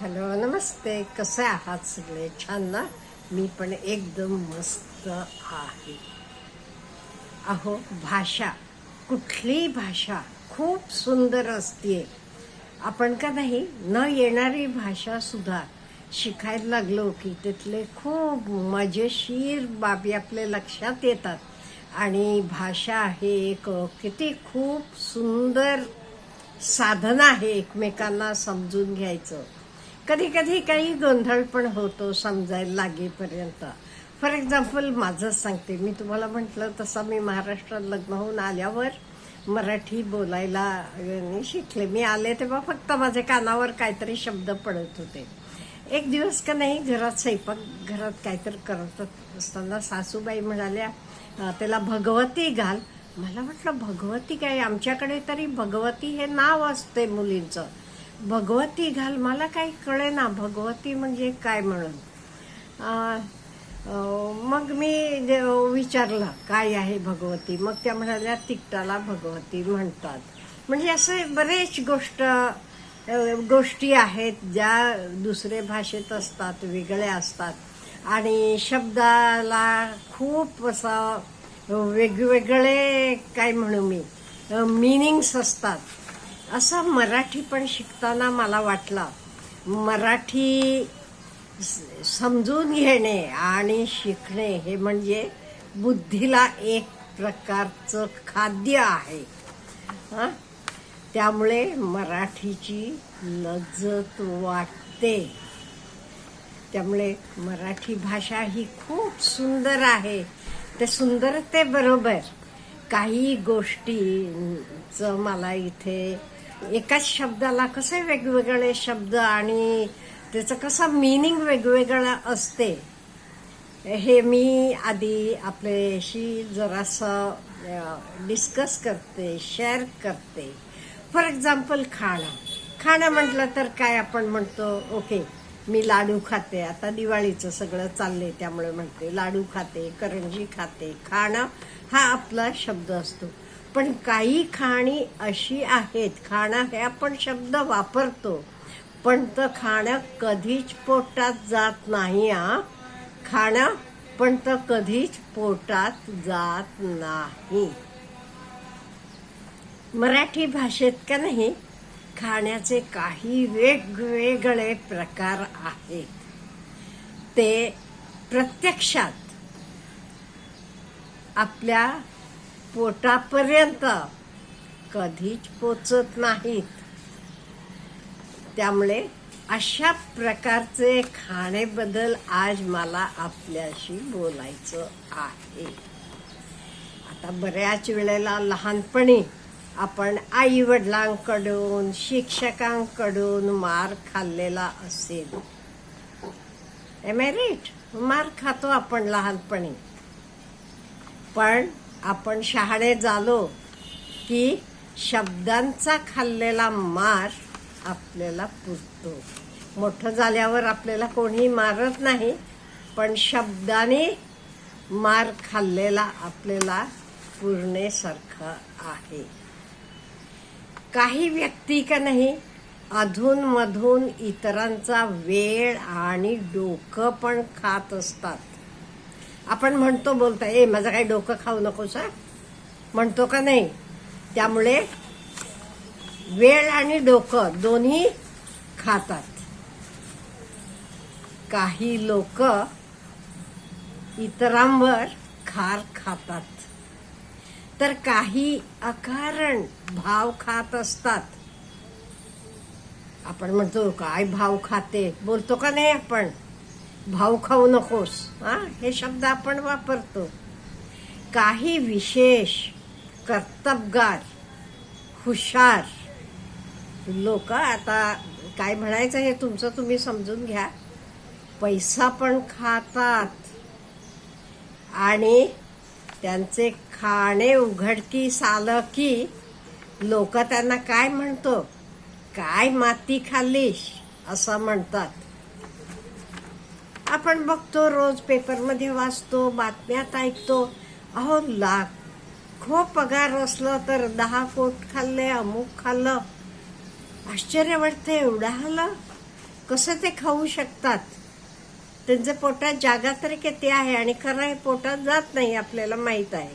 Hello नमस्ते. कसे आहात सगळे? छान ना? मी पण एकदम मस्त आहे. अहो भाषा. कुठली भाषा खूप सुंदर असते आपण का नाही न येणारी भाषासुद्धा शिकायला लागलो की तिथले खूप मजेशीर बाबी आपल्या लक्षात येतात. आणि भाषा हे एक किती खूप सुंदर साधन आहे एकमेकांना समजून घ्यायचं. कधी कधी काही गोंधळ पण होतो समजायला लागेपर्यंत. फॉर एक्झाम्पल माझंच सांगते. मी तुम्हाला म्हटलं तसं मी महाराष्ट्रात लग्न होऊन आल्यावर मराठी बोलायला शिकले. मी आले तेव्हा फक्त माझ्या कानावर काहीतरी शब्द पडत होते. एक दिवस का नाही घरात स्वयंपाक घरात काहीतरी करत असताना सासूबाई म्हणाल्या त्याला भगवती घाल. मला म्हटलं भगवती काय? आमच्याकडे तरी भगवती हे नाव असते मुलींचं. भगवती घाल मला काही कळे ना भगवती म्हणजे काय म्हणून. मग मी विचारलं काय आहे भगवती? मग त्या म्हणाल्या तिकटाला भगवती म्हणतात. म्हणजे असे बरेच गोष्ट गोष्टी आहेत ज्या दुसरे भाषेत असतात वेगळ्या असतात. आणि शब्दाला खूप असं वेगवेगळे काय म्हणू मी मिनिंग्स असतात. असा मराठी पण शिकताना मला वाटला मराठी समजून घेणे आणि शिकणे हे म्हणजे बुद्धीला एक प्रकारचं खाद्य आहे. हां? त्यामुळे मराठीची लज्जत वाटते. त्यामुळे मराठी भाषा ही खूप सुंदर आहे. ते सुंदरतेबरोबर काही गोष्टीचं मला इथे एकाच शब्दाला कसे वेगवेगळे शब्द आणि त्याचं कसं मिनिंग वेगवेगळं असते? हे मी आधी आपल्याशी जरासं डिस्कस करते शेअर करते. फॉर एक्झाम्पल खाणं. खाणं म्हटलं तर काय आपण म्हणतो? ओके मी लाडू खाते. आता दिवाळीचं सगळं चाललंय त्यामुळे म्हणते लाडू खाते करंजी खाते. खाणं हा आपला शब्द असतो. पण काही खाणी अशी आहेत खाणं हे आपण शब्द वापरतो पण तर खाणं कधीच पोटात जात नाही आ खाणं पण तर कधीच पोटात जात नाही. मराठी भाषेत का नाही खाण्याचे काही वेगवेगळे प्रकार आहेत. ते प्रत्यक्षात आपल्या पोटापर्यंत कधीच पोचत नाहीत. त्यामुळे अशा प्रकारचे खाणेबद्दल आज मला आपल्याशी बोलायचं आहे. आता बऱ्याच वेळेला लहानपणी आपण आई वडिलांकडून शिक्षकांकडून मार खाल्लेला असेल. एमेरिट मार खातो आपण लहानपणी. पण आपण शहाणे झालो की शब्दांचा खाल्लेला मार आपल्याला पुरतो. मोठं झाल्यावर आपल्याला कोणी मारत नाही पण शब्दाने मार खाल्लेला आपल्याला पुरण्यासारखं आहे. काही व्यक्ती का नाही अधूनमधून इतरांचा वेळ आणि डोकं पण खात असतात. आपण म्हणतो बोलता ए माझं काही डोकं खाऊ नकोस म्हणतो का नाही? त्यामुळे वेळ आणि डोकं दोन्ही खातात. काही लोक इतरांवर खार खातात. तर काही अकारण भाव खात असतात. आपण म्हणतो काय भाव खाते. बोलतो का नाही आपण? भाव खाऊ नकोस. हा हे शब्द आपण वापरतो. काही विशेष कर्तबगार हुशार लोक आता काय म्हणायचं हे तुमचं तुम्ही समजून घ्या. पैसा पण खातात. आणि त्यांचे खाणे उघडकीस आलं की लोक त्यांना काय म्हणतो? काय माती खाल्लीस? असं म्हणतात. आपण बघतो रोज पेपरमध्ये वाचतो बातम्यात ऐकतो. अहो लाखो पगार असलं तर दहा कोट खाल्ले अमुक खाल्लं. आश्चर्य वाटतं एवढं आलं? कसं ते खाऊ शकतात? त्यांचं पोटात जागा तरी किती आहे आणि खरं हे पोटात जात नाही आपल्याला माहीत आहे.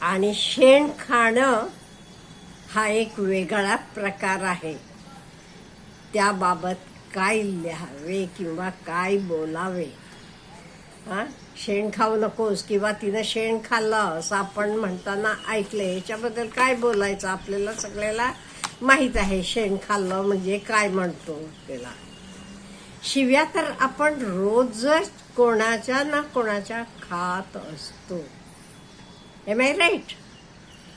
आणि शेण खाणं हा एक वेगळा प्रकार आहे. त्याबाबत काय लिहावे किंवा काय बोलावे? हां? शेण खाऊ नकोस किंवा तिनं शेण खाल्लं असं आपण म्हणताना ऐकलं याच्याबद्दल काय बोलायचं आपल्याला सगळ्याला माहीत आहे शेण खाल्लं म्हणजे काय म्हणतो त्याला. शिव्या तर आपण रोजच कोणाच्या ना कोणाच्या खात असतो. एम आय राईट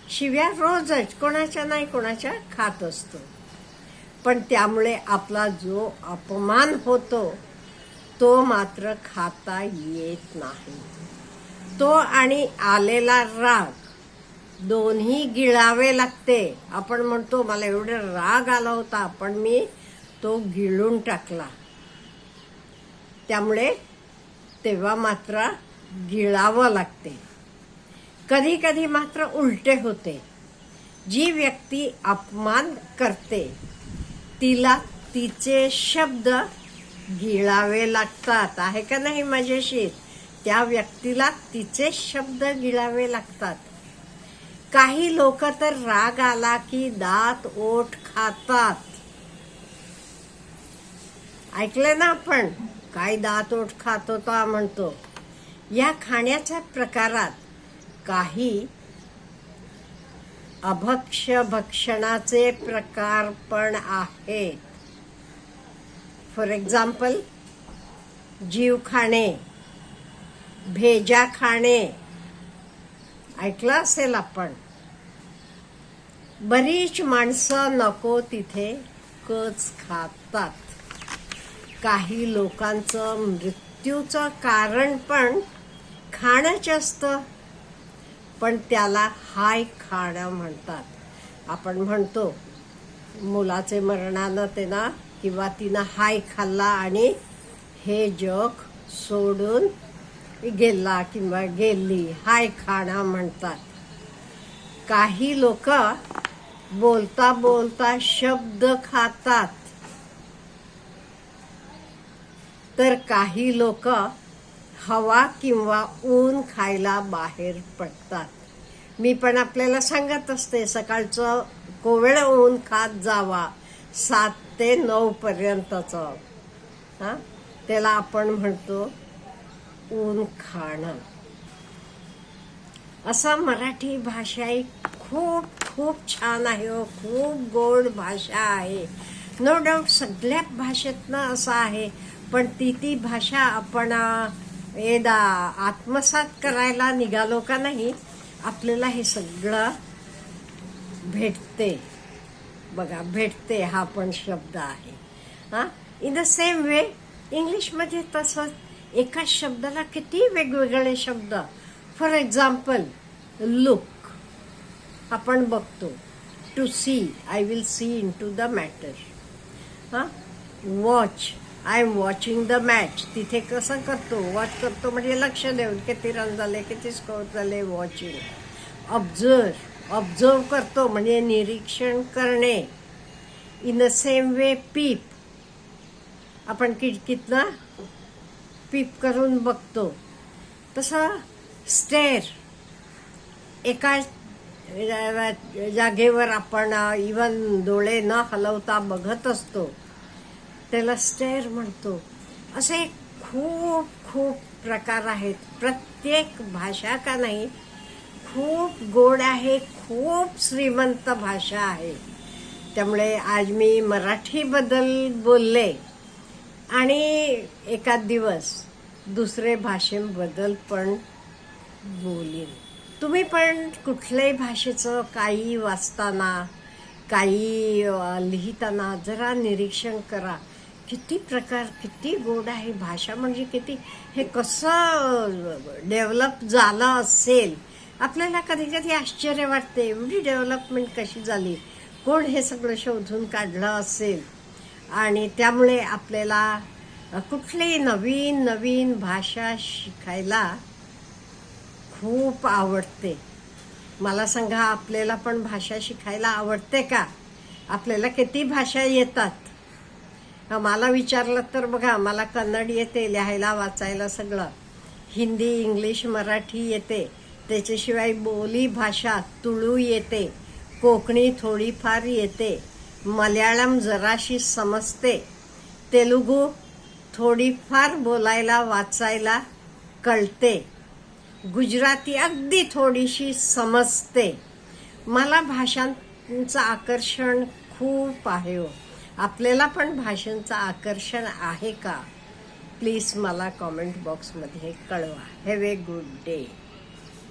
शिव्या रोजच कोणाच्या नाही कोणाच्या खात असतो. पण त्यामुळे आपला जो अपमान होतो तो मात्र खाता येत नाही. तो आणि आलेला राग दोन्ही गिळावे लागते. आपण म्हणतो मला एवढा राग आला होता पण मी तो गिळून टाकला. त्यामुळे तेव्हा मात्र गिळावं लागते. कधी कधी मात्र उलटे होते. जी व्यक्ती अपमान करते तिला तिचे शब्द गिळावे लागतात. आहे का नाही मजेशीर त्या व्यक्तीला तिचे शब्द गिळावे लागतात. काही लोक तर राग आला की दात ओठ खातात. ऐकलं ना आपण? काय दात ओठ खात होता म्हणतो. या खाण्याच्या प्रकारात काही अभक्ष भक्षणाचे प्रकार पण आहेत. फॉर एक्झाम्पल जीव खाणे भेजा खाणे. ऐकलं असेल आपण? बरीच माणसं नको तिथे कच खातात. काही लोकांचं मृत्यूचं कारण पण खाणंच असतं पण त्याला हाय खाणं म्हणतात. आपण म्हणतो मुलाचे मरणानं ते ना किंवा तिनं हाय खाल्ला आणि हे जग सोडून गेला किंवा गेली हाय खाणं म्हणतात. काही लोक बोलता बोलता शब्द खातात. तर काही लोक हवा किंवा ऊन खायला बाहेर पडतात. मी पण आपल्याला सांगत असते सकाळचं कोवळं ऊन खात जावा सात ते नऊ पर्यंतचं. त्याला आपण म्हणतो ऊन खाणं. असं मराठी भाषा ही खूप खूप छान आहे हो खूप गोड भाषा आहे. नो डाऊट सगळ्या भाषेतनं असं आहे पण ती ती भाषा आपण वेदा आत्मसात करायला निघालो का नाही आपल्याला हे सगळं भेटते. बघा भेटते हा पण शब्द आहे. हा? इन द सेम वे इंग्लिशमध्ये तसंच एकाच शब्दाला किती वेगवेगळे शब्द. फॉर एक्झाम्पल लुक आपण बघतो. To see I will see into the matter हां? Watch I am watching the match तिथे कसं करतो? वॉच करतो म्हणजे लक्ष देऊन किती रन झाले किती स्कोर झाले वॉचिंग ऑब्झर्व ऑब्झर्व करतो म्हणजे निरीक्षण करणे. In the same way peep आपण खिडकीतनं पीप करून बघतो. तसं स्टेअर एका जागेवर आपण इवन डोळे न हलवता बघत असतो. त्याला स्टेअर म्हणतो. असे खूप खूप प्रकार आहेत. प्रत्येक भाषा का नाही खूप गोड आहे खूप श्रीमंत भाषा आहे. त्यामुळे आज मी मराठीबद्दल बोलले आणि एका दिवस दुसरे भाषेबद्दल पण बोलीन. तुम्ही पण कुठल्याही भाषेचं काही वाचताना काही लिहिताना जरा निरीक्षण करा. किती प्रकार किती गोड आहे भाषा म्हणजे किती हे कसं डेव्हलप झालं असेल आपल्याला कधी कधी आश्चर्य वाटते एवढी डेव्हलपमेंट कशी झाली कोण हे सगळं शोधून काढलं असेल? आणि त्यामुळे आपल्याला कुठलीही नवीन नवीन भाषा शिकायला खूप आवडते. मला सांगा आपल्याला पण भाषा शिकायला आवडते का? आपल्याला किती भाषा येतात? मला विचारलं तर बघा मला कन्नड येते लिहायला वाचायला सगळं. हिंदी इंग्लिश मराठी येते. त्याच्याशिवाय बोली भाषा तुळू येते. कोकणी थोडीफार येते. मल्याळम जराशी समजते. तेलुगू थोडीफार बोलायला वाचायला कळते. गुजराती अगदी थोडीशी समजते. मला भाषांचं आकर्षण खूप आहे हो. आपल्याला पण भाषांचं आकर्षण आहे का? प्लीज मला कॉमेंट बॉक्समध्ये कळवा. Have a good day